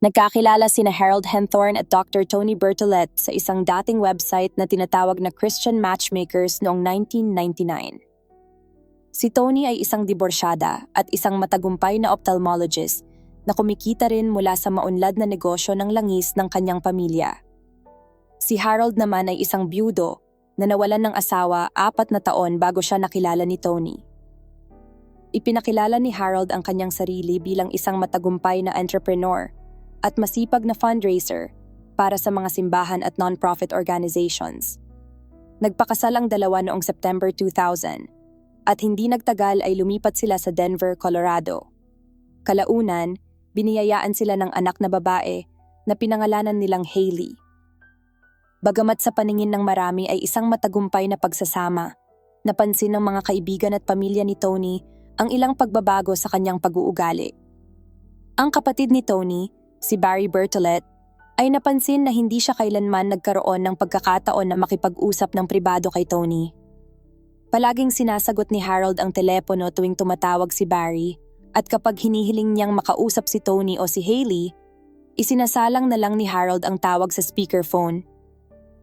Nagkakilala sina Harold Henthorne at Dr. Tony Bertolet sa isang dating website na tinatawag na Christian Matchmakers noong 1999. Si Tony ay isang diborsyada at isang matagumpay na ophthalmologist na kumikita rin mula sa maunlad na negosyo ng langis ng kanyang pamilya. Si Harold naman ay isang byudo na nawalan ng asawa apat na taon bago siya nakilala ni Tony. Ipinakilala ni Harold ang kanyang sarili bilang isang matagumpay na entrepreneur at masipag na fundraiser para sa mga simbahan at non-profit organizations. Nagpakasal ang dalawa noong September 2000 at hindi nagtagal ay lumipat sila sa Denver, Colorado. Kalaunan, biniyayaan sila ng anak na babae na pinangalanan nilang Hailey. Bagamat sa paningin ng marami ay isang matagumpay na pagsasama, napansin ng mga kaibigan at pamilya ni Tony ang ilang pagbabago sa kanyang pag-uugali. Ang kapatid ni Tony, si Barry Bertolet, ay napansin na hindi siya kailanman nagkaroon ng pagkakataon na makipag-usap ng pribado kay Tony. Palaging sinasagot ni Harold ang telepono tuwing tumatawag si Barry at kapag hinihiling niyang makausap si Tony o si Haley, isinasalang na lang ni Harold ang tawag sa speakerphone.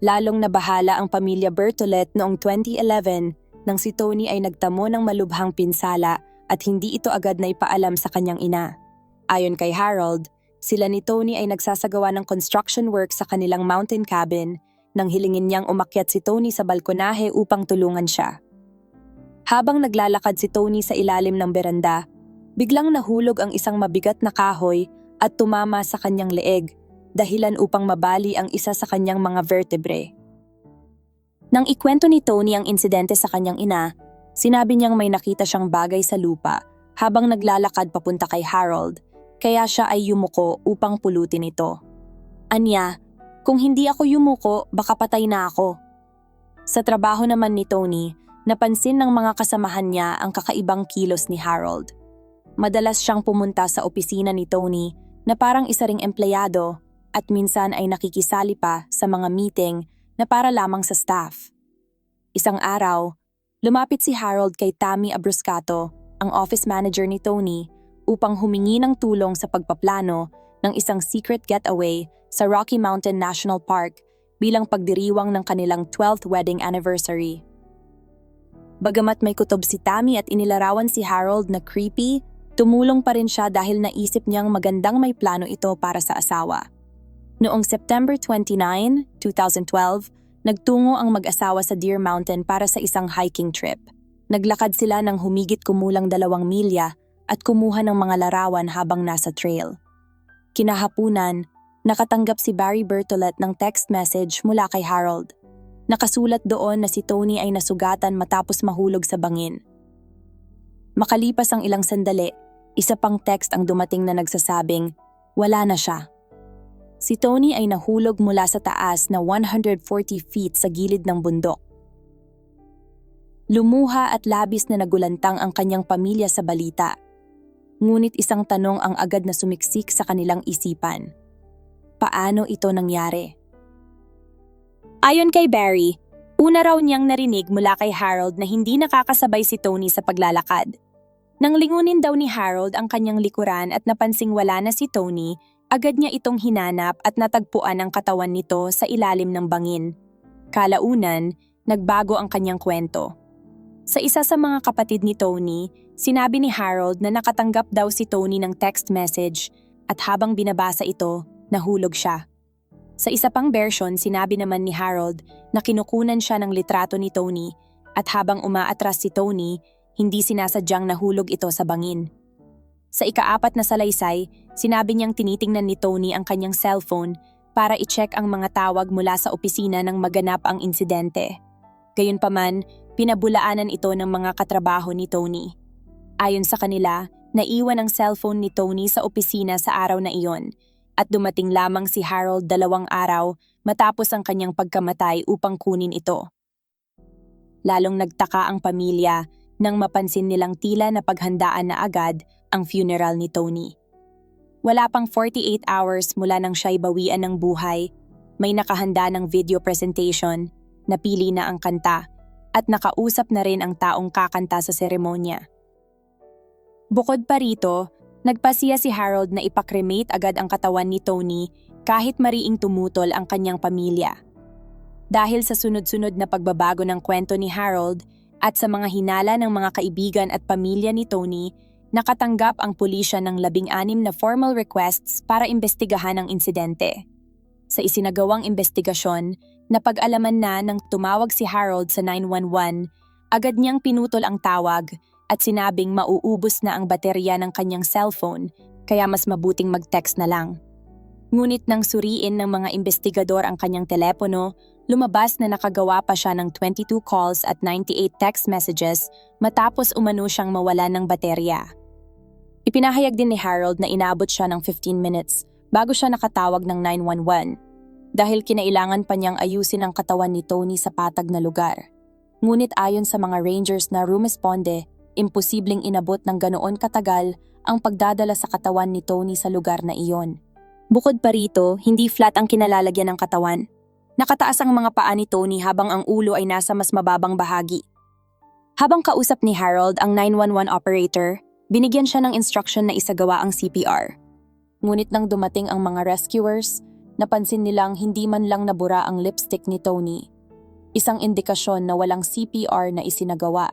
Lalong nabahala ang pamilya Bertolet noong 2011 nang si Tony ay nagtamo ng malubhang pinsala at hindi ito agad na ipaalam sa kanyang ina. Ayon kay Harold, sila ni Tony ay nagsasagawa ng construction work sa kanilang mountain cabin nang hilingin niyang umakyat si Tony sa balkonahe upang tulungan siya. Habang naglalakad si Tony sa ilalim ng beranda, biglang nahulog ang isang mabigat na kahoy at tumama sa kanyang leeg, dahilan upang mabali ang isa sa kanyang mga vertebrae. Nang ikwento ni Tony ang insidente sa kanyang ina, sinabi niyang may nakita siyang bagay sa lupa habang naglalakad papunta kay Harold kaya siya ay yumuko upang pulutin ito. Anya, kung hindi ako yumuko, baka patay na ako. Sa trabaho naman ni Tony, napansin ng mga kasamahan niya ang kakaibang kilos ni Harold. Madalas siyang pumunta sa opisina ni Tony na parang isa ring empleyado at minsan ay nakikisali pa sa mga meeting na para lamang sa staff. Isang araw, lumapit si Harold kay Tammy Abruscato, ang office manager ni Tony, upang humingi ng tulong sa pagpaplano ng isang secret getaway sa Rocky Mountain National Park bilang pagdiriwang ng kanilang 12th wedding anniversary. Bagamat may kutob si Tammy at inilarawan si Harold na creepy, tumulong pa rin siya dahil naisip niyang magandang may plano ito para sa asawa. Noong September 29, 2012, nagtungo ang mag-asawa sa Deer Mountain para sa isang hiking trip. Naglakad sila ng humigit kumulang dalawang milya at kumuha ng mga larawan habang nasa trail. Kinahapunan, nakatanggap si Barry Bertolet ng text message mula kay Harold. Nakasulat doon na si Tony ay nasugatan matapos mahulog sa bangin. Makalipas ang ilang sandali, isa pang text ang dumating na nagsasabing, wala na siya. Si Tony ay nahulog mula sa taas na 140 feet sa gilid ng bundok. Lumuha at labis na nagulantang ang kanyang pamilya sa balita Ngunit isang tanong ang agad na sumiksik sa kanilang isipan. Paano ito nangyari? Ayon kay Barry, una raw niyang narinig mula kay Harold na hindi nakakasabay si Tony sa paglalakad. Nang lingunin daw ni Harold ang kanyang likuran at napansing wala na si Tony, agad niya itong hinanap at natagpuan ang katawan nito sa ilalim ng bangin. Kalaunan, nagbago ang kanyang kwento. Sa isa sa mga kapatid ni Tony, Sinabi ni Harold na nakatanggap daw si Tony ng text message at habang binabasa ito, nahulog siya. Sa isa pang version, sinabi naman ni Harold na kinukunan siya ng litrato ni Tony at habang umaatras si Tony, hindi sinasadyang nahulog ito sa bangin. Sa ikaapat na salaysay, sinabi niyang tinitingnan ni Tony ang kanyang cellphone para i-check ang mga tawag mula sa opisina nang maganap ang insidente. Gayunpaman, pinabulaanan ito ng mga katrabaho ni Tony. Ayon sa kanila, naiwan ang cellphone ni Tony sa opisina sa araw na iyon at dumating lamang si Harold dalawang araw matapos ang kanyang pagkamatay upang kunin ito. Lalong nagtaka ang pamilya nang mapansin nilang tila na paghandaan na agad ang funeral ni Tony. Wala pang 48 hours mula nang siya'y bawian ng buhay, may nakahanda ng video presentation, napili na ang kanta, at nakausap na rin ang taong kakanta sa seremonya. Bukod pa rito, Nagpasiya si Harold na ipakremate agad ang katawan ni Tony kahit mariing tumutol ang kanyang pamilya. Dahil sa sunod-sunod na pagbabago ng kwento ni Harold at sa mga hinala ng mga kaibigan at pamilya ni Tony, nakatanggap ang pulisya ng labing-anim na formal requests para imbestigahan ang insidente. Sa isinagawang investigasyon, napag-alaman na nang tumawag si Harold sa 911, agad niyang pinutol ang tawag at sinabing mauubos na ang baterya ng kanyang cellphone kaya mas mabuting mag-text na lang. Ngunit nang suriin ng mga investigador ang kanyang telepono, lumabas na nakagawa pa siya ng 22 calls at 98 text messages matapos umano siyang mawala ng baterya. Ipinahayag din ni Harold na inabot siya ng 15 minutes bago siya nakatawag ng 911 dahil kinailangan pa niyang ayusin ang katawan ni Tony sa patag na lugar. Ngunit ayon sa mga rangers na rumisponde, imposibleng inabot ng ganoon katagal ang pagdadala sa katawan ni Tony sa lugar na iyon. Bukod pa rito, hindi flat ang kinalalagyan ng katawan. Nakataas ang mga paa ni Tony habang ang ulo ay nasa mas mababang bahagi. Habang kausap ni Harold ang 911 operator, binigyan siya ng instruction na isagawa ang CPR. Ngunit nang dumating ang mga rescuers, napansin nilang hindi man lang nabura ang lipstick ni Tony. Isang indikasyon na walang CPR na isinagawa.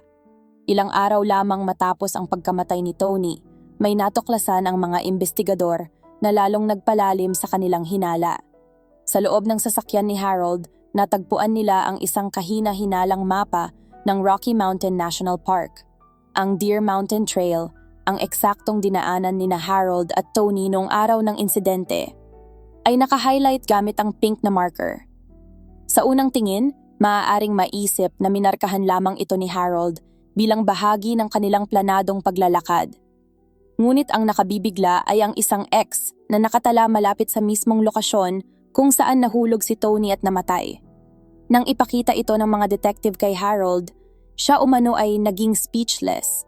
Ilang araw lamang matapos ang pagkamatay ni Tony, may natuklasan ang mga investigador na lalong nagpalalim sa kanilang hinala. Sa loob ng sasakyan ni Harold, natagpuan nila ang isang kahina-hinalang mapa ng Rocky Mountain National Park. Ang Deer Mountain Trail, ang eksaktong dinaanan ni na Harold at Tony noong araw ng insidente, ay naka-highlight gamit ang pink na marker. Sa unang tingin, maaaring maisip na minarkahan lamang ito ni Harold bilang bahagi ng kanilang planadong paglalakad. Ngunit ang nakabibigla ay ang isang ex na nakatala malapit sa mismong lokasyon kung saan nahulog si Tony at namatay. Nang ipakita ito ng mga detective kay Harold, siya umano ay naging speechless.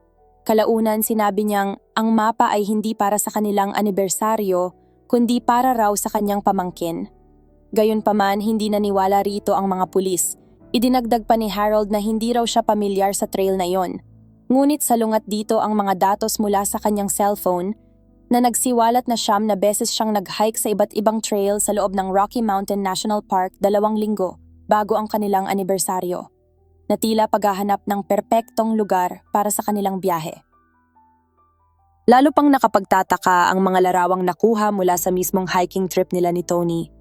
Kalaunan sinabi niyang ang mapa ay hindi para sa kanilang anibersaryo, kundi para raw sa kanyang pamangkin. Gayunpaman, hindi naniwala rito ang mga pulis Idinagdag pa ni Harold na hindi raw siya pamilyar sa trail na yon. Ngunit salungat dito ang mga datos mula sa kanyang cellphone na nagsiwalat na siyam na beses siyang nag-hike sa iba't ibang trail sa loob ng Rocky Mountain National Park dalawang linggo bago ang kanilang anibersaryo. Na tila paghahanap ng perpektong lugar para sa kanilang biyahe. Lalo pang nakapagtataka ang mga larawang nakuha mula sa mismong hiking trip nila ni Tony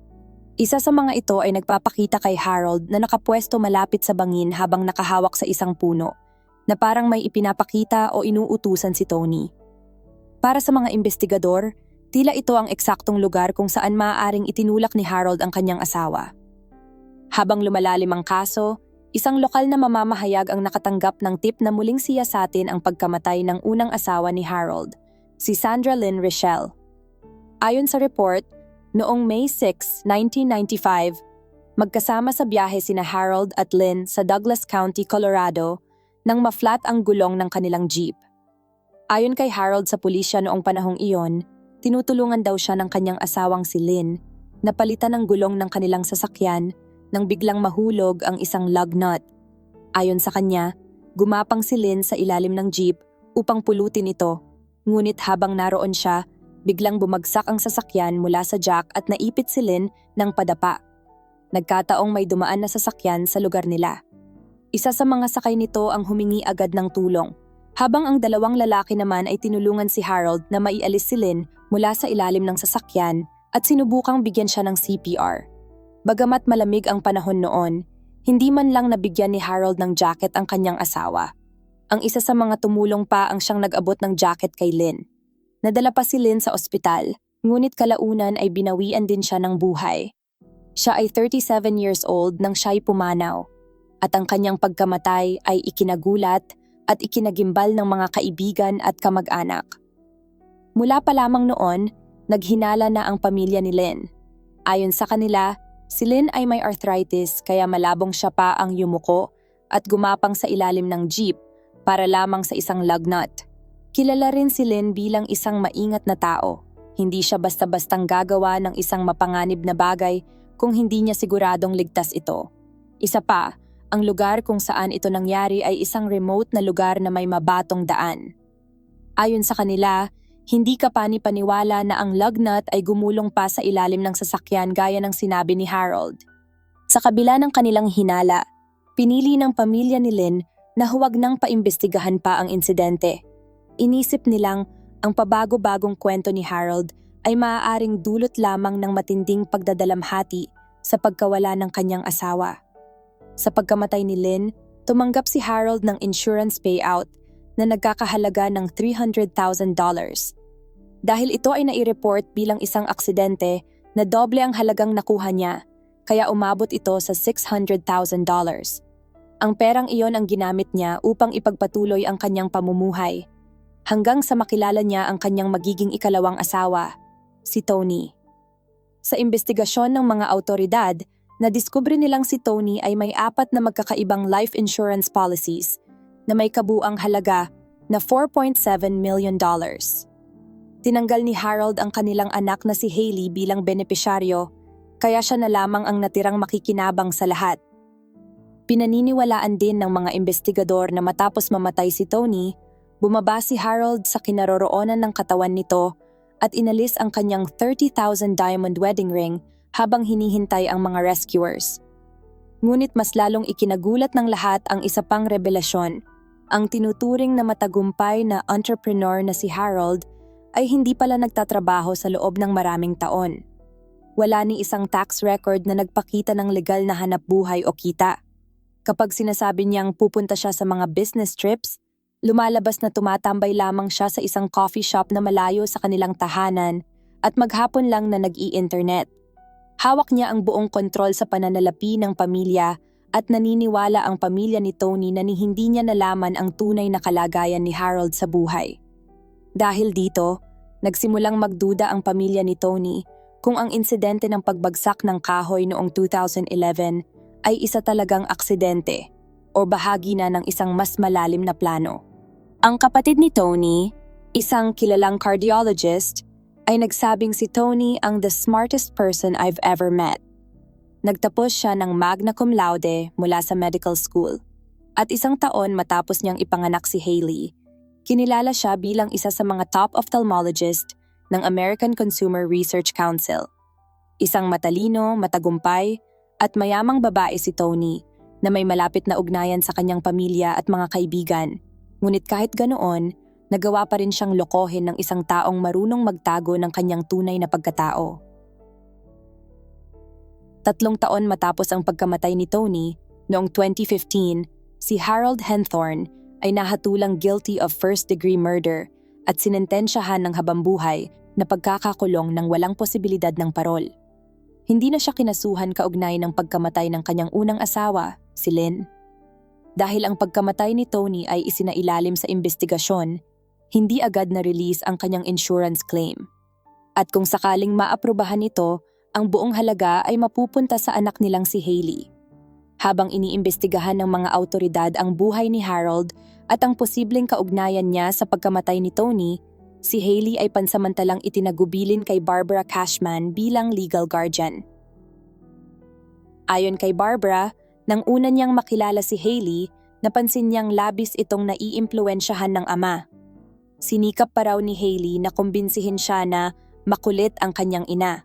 isa sa mga ito ay nagpapakita kay Harold na nakapwesto malapit sa bangin habang nakahawak sa isang puno, na parang may ipinapakita o inuutusan si Tony. Para sa mga investigador, tila ito ang eksaktong lugar kung saan maaaring itinulak ni Harold ang kanyang asawa. Habang lumalalim ang kaso, isang lokal na mamamahayag ang nakatanggap ng tip na muling siya sa atin ang pagkamatay ng unang asawa ni Harold, si Sandra Lynn Rochelle. Ayon sa report, Noong May 6, 1995, magkasama sa biyahe sina Harold at Lynn sa Douglas County, Colorado nang maflat ang gulong ng kanilang jeep. Ayon kay Harold sa pulisya noong panahong iyon, tinutulungan daw siya ng kanyang asawang si Lynn na palitan ng gulong ng kanilang sasakyan nang biglang mahulog ang isang lug nut. Ayon sa kanya, gumapang si Lynn sa ilalim ng jeep upang pulutin ito, ngunit habang naroon siya, biglang bumagsak ang sasakyan mula sa jack at naipit si Lynn ng padapa. Nagkataong may dumaan na sasakyan sa lugar nila. Isa sa mga sakay nito ang humingi agad ng tulong, habang ang dalawang lalaki naman ay tinulungan si Harold na maialis si Lynn mula sa ilalim ng sasakyan at sinubukang bigyan siya ng CPR. Bagamat malamig ang panahon noon, hindi man lang nabigyan ni Harold ng jacket ang kanyang asawa. Ang isa sa mga tumulong pa ang siyang nag-abot ng jacket kay Lynn. Nadala pa si Lynn sa ospital, ngunit kalaunan ay binawian din siya ng buhay. Siya ay 37 years old nang siya'y pumanaw, at ang kanyang pagkamatay ay ikinagulat at ikinagimbal ng mga kaibigan at kamag-anak. Mula pa lamang noon, naghinala na ang pamilya ni Lynn. Ayon sa kanila, si Lynn ay may arthritis kaya malabong siya pa ang yumuko at gumapang sa ilalim ng jeep para lamang sa isang lug nut. Kilala rin si Lynn bilang isang maingat na tao. Hindi siya basta-bastang gagawa ng isang mapanganib na bagay kung hindi niya siguradong ligtas ito. Isa pa, ang lugar kung saan ito nangyari ay isang remote na lugar na may mabatong daan. Ayon sa kanila, Hindi ka panipaniwala na ang lug nut ay gumulong pa sa ilalim ng sasakyan gaya ng sinabi ni Harold. Sa kabila ng kanilang hinala, pinili ng pamilya ni Lynn na huwag nang paimbestigahan pa ang insidente. Inisip nilang ang pabago-bagong kwento ni Harold ay maaaring dulot lamang ng matinding pagdadalamhati sa pagkawala ng kanyang asawa. Sa pagkamatay ni Lynn, tumanggap si Harold ng insurance payout na nagkakahalaga ng $300,000. Dahil ito ay nai-report bilang isang aksidente na doble ang halagang nakuha niya, kaya umabot ito sa $600,000. Ang perang iyon ang ginamit niya upang ipagpatuloy ang kanyang pamumuhay, hanggang sa makilala niya ang kanyang magiging ikalawang asawa, si Tony. Sa investigasyon ng mga autoridad, nadiskubre nilang si Tony ay may apat na magkakaibang life insurance policies na may kabuang halaga na 4.7 million dollars. Tinanggal ni Harold ang kanilang anak na si Haley bilang benepisyaryo, kaya siya na lamang ang natirang makikinabang sa lahat. Pinaniniwalaan din ng mga investigador na matapos mamatay si Tony, bumaba si Harold sa kinaroroonan ng katawan nito at inalis ang kanyang 30,000 diamond wedding ring habang hinihintay ang mga rescuers. Ngunit mas lalong ikinagulat ng lahat ang isa pang revelasyon. Ang tinuturing na matagumpay na entrepreneur na si Harold ay hindi pala nagtatrabaho sa loob ng maraming taon. Wala ni isang tax record na nagpakita ng legal na hanap buhay o kita. Kapag sinasabi niyang pupunta siya sa mga business trips, lumalabas na tumatambay lamang siya sa isang coffee shop na malayo sa kanilang tahanan at maghapon lang na nag-i-internet. Hawak niya ang buong kontrol sa pananalapi ng pamilya at naniniwala ang pamilya ni Tony na ni hindi niya nalaman ang tunay na kalagayan ni Harold sa buhay. Dahil dito, nagsimulang magduda ang pamilya ni Tony kung ang insidente ng pagbagsak ng kahoy noong 2011 ay isa talagang aksidente o bahagi na ng isang mas malalim na plano. Ang kapatid ni Tony, isang kilalang cardiologist, ay nagsabing si Tony ang the smartest person I've ever met. Nagtapos siya ng magna cum laude mula sa medical school. At isang taon matapos niyang ipanganak si Haley, kinilala siya bilang isa sa mga top ophthalmologist ng American Consumer Research Council. Isang matalino, matagumpay, at mayamang babae si Tony na may malapit na ugnayan sa kanyang pamilya at mga kaibigan. Ngunit kahit ganoon, nagawa pa rin siyang lokohin ng isang taong marunong magtago ng kanyang tunay na pagkatao. Tatlong taon matapos ang pagkamatay ni Tony, noong 2015, si Harold Henthorne ay nahatulang guilty of first-degree murder at sinentensyahan ng habambuhay na pagkakakulong ng walang posibilidad ng parol. Hindi na siya kinasuhan kaugnay ng pagkamatay ng kanyang unang asawa, si Lynn. Dahil ang pagkamatay ni Tony ay isinailalim sa investigasyon, hindi agad na-release ang kanyang insurance claim. At kung sakaling maaprubahan nito, ang buong halaga ay mapupunta sa anak nilang si Haley. Habang iniimbestigahan ng mga autoridad ang buhay ni Harold at ang posibleng kaugnayan niya sa pagkamatay ni Tony, si Haley ay pansamantalang itinagubilin kay Barbara Cashman bilang legal guardian. Ayon kay Barbara, nang una niyang makilala si Haley, napansin niyang labis itong naiimpluensyahan ng ama. Sinikap pa raw ni Haley na kumbinsihin siya na makulit ang kanyang ina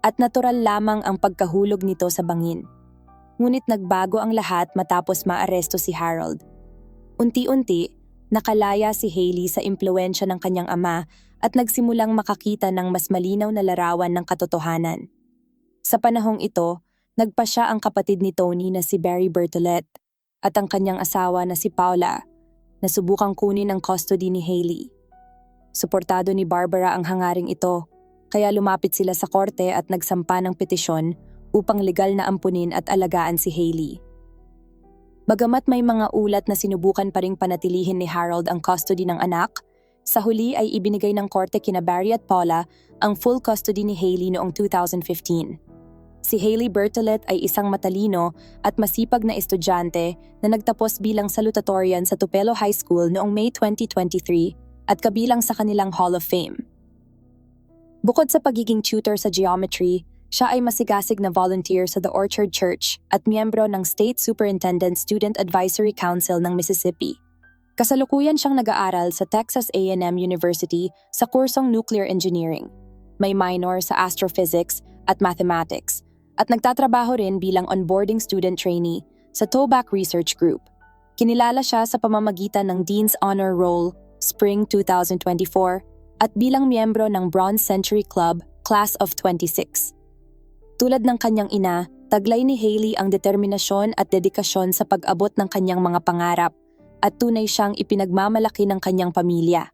at natural lamang ang pagkahulog nito sa bangin. Ngunit nagbago ang lahat matapos maaresto si Harold. Unti-unti, Nakalaya si Haley sa impluensya ng kanyang ama at nagsimulang makakita ng mas malinaw na larawan ng katotohanan. Sa panahong ito, nagpa siya ang kapatid ni Tony na si Barry Bertolet at ang kanyang asawa na si Paula na subukang kunin ang custody ni Haley. Suportado ni Barbara ang hangaring ito, kaya lumapit sila sa korte at nagsampa ng petisyon upang legal na ampunin at alagaan si Haley. Bagamat may mga ulat na sinubukan pa ring panatilihin ni Harold ang custody ng anak, sa huli ay ibinigay ng korte kina Barry at Paula ang full custody ni Haley noong 2015. Si Haley Bertolet ay isang matalino at masipag na estudyante na nagtapos bilang salutatorian sa Tupelo High School noong May 2023 at kabilang sa kanilang Hall of Fame. Bukod sa pagiging tutor sa geometry, siya ay masigasig na volunteer sa The Orchard Church at miyembro ng State Superintendent Student Advisory Council ng Mississippi. Kasalukuyan siyang nag-aaral sa Texas A&M University sa kursong Nuclear Engineering. May minor sa Astrophysics at Mathematics at nagtatrabaho rin bilang onboarding student trainee sa Tobac Research Group. Kinilala siya sa pamamagitan ng Dean's Honor Roll Spring 2024 at bilang miyembro ng Bronze Century Club Class of 26. Tulad ng kanyang ina, taglay ni Haley ang determinasyon at dedikasyon sa pag-abot ng kanyang mga pangarap at tunay siyang ipinagmamalaki ng kanyang pamilya.